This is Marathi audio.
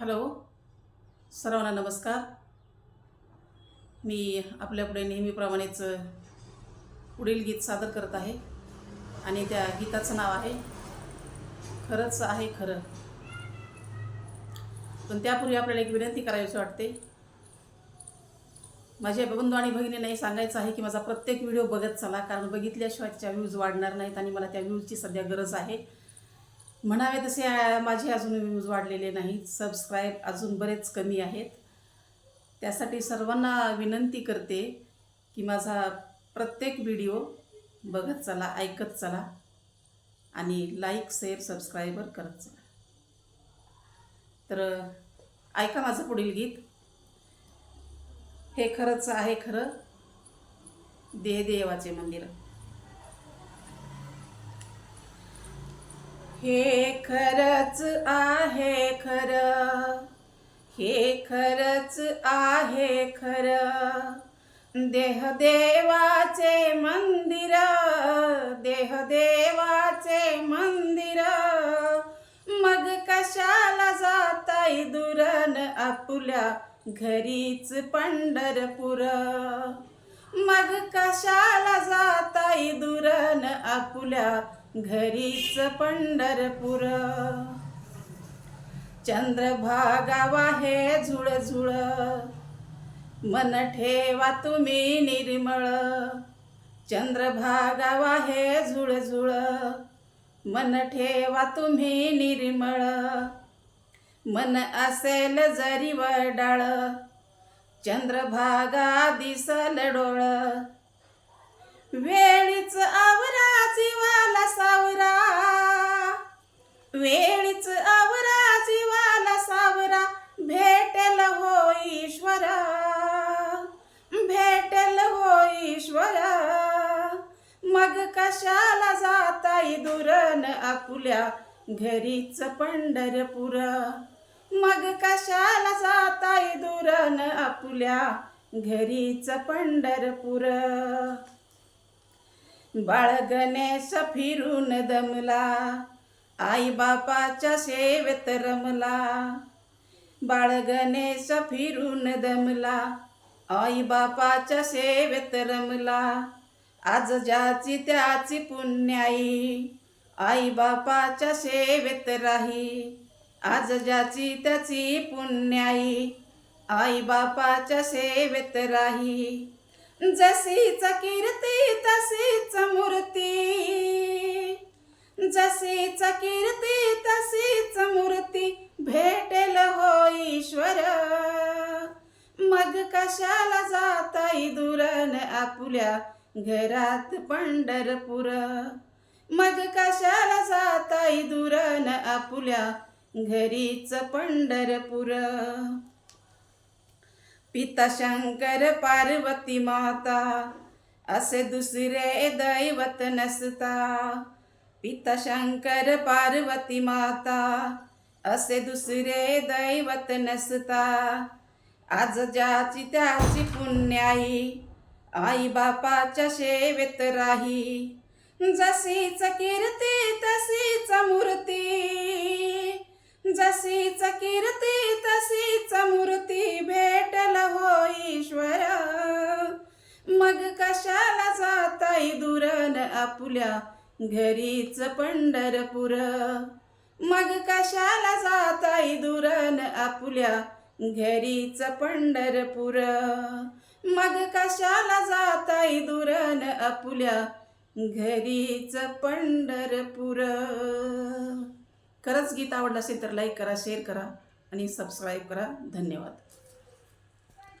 हॅलो. सर्वांना नमस्कार. मी आपल्यापुढे नेहमीप्रमाणेच पुढील गीत सादर करत आहे आणि त्या गीताचं नाव आहे खरंच आहे खरं. पण त्यापूर्वी आपल्याला एक विनंती करावीशी वाटते. माझ्या बंधू आणि भगिनींनाही सांगायचं आहे की माझा प्रत्येक व्हिडिओ बघत चला कारण बघितल्याशिवाय त्याच्या व्ह्यूज वाढणार नाहीत आणि मला त्या व्ह्यूजची सध्या गरज आहे. म्हणावे तसे माझे अजून व्ह्यूज वाढलेले नाहीत. सबस्क्राईब अजून बरेच कमी आहेत. त्यासाठी सर्वांना विनंती करते की माझा प्रत्येक व्हिडिओ बघत चला ऐकत चला आणि लाईक शेअर सबस्क्राईबर करत चला. तर ऐका माझं पुढील गीत. हे खरंच आहे खरं. देह देवाचे मंदिर. हे खरंच आहे खरं. हे खरंच आहे खरं. देह देवाचे मंदिर देह देवाचे मंदिर. मग कशाला जाताय दुरण आपुल्या घरीच पंढरपूर? मग कशाला जाताय दुरण आपुल्या घरीच पंढरपूर. चंद्रभागावा हे झुळ झुळ मन ठेवा तुम्ही निर्मळ. चंद्रभागा हे झुळ झुळ मन ठेवा तुम्ही निर्मळ. मन असेल जरी वडाळ. चंद्रभागा दिसल डोळ. कशाला जाताई दुरण आपुल्या घरीच पंढरपूर? मग कशाला जाताई दुरण आपुल्या घरीच पंढरपूर? बाळ गणेश फिरून दमला आई बापाच्या सेवेत रमला. बाळ गणेश फिरून दमला आई बापाच्या सेवेत रमला. आज ज्याची त्याची पुण्याई आई बापाच्या सेवेत राही. आज ज्याची त्याची पुण्याई आई बापाच्या सेवेत राही. जशीच कीर्ती तशीच मूर्ती. जशीच कीर्ती तशीच मूर्ती भेटेल हो ईश्वर. मग कशाला जाताई दुरण आपुल्या घरात पंढरपूर. मग कशाला जाताय दुरण आपुल्या घरीच पंढरपूर? पिता शंकर पार्वती माता असे दुसरे दैवत नसता. पिता शंकर पार्वती माता असे दुसरे दैवत नसता. आज ज्याची त्याची पुण्याई आई बापाच्या सेवेत राही. जशीच कीर्ती तशीच मूर्ती. जशीच कीर्ती तशीच मूर्ती भेटल हो ईश्वर. मग कशाला जाताई दुरण आपुल्या घरीच पंढरपूर? मग कशाला जाताई दुरण आपुल्या घरीच पंढरपूर? मग कशाला जाताय दुरण आपुल्या? घरीच पंढरपूर. खरंच गीत आवडलं असेल तर लाईक करा शेअर करा आणि सबस्क्राईब करा. धन्यवाद.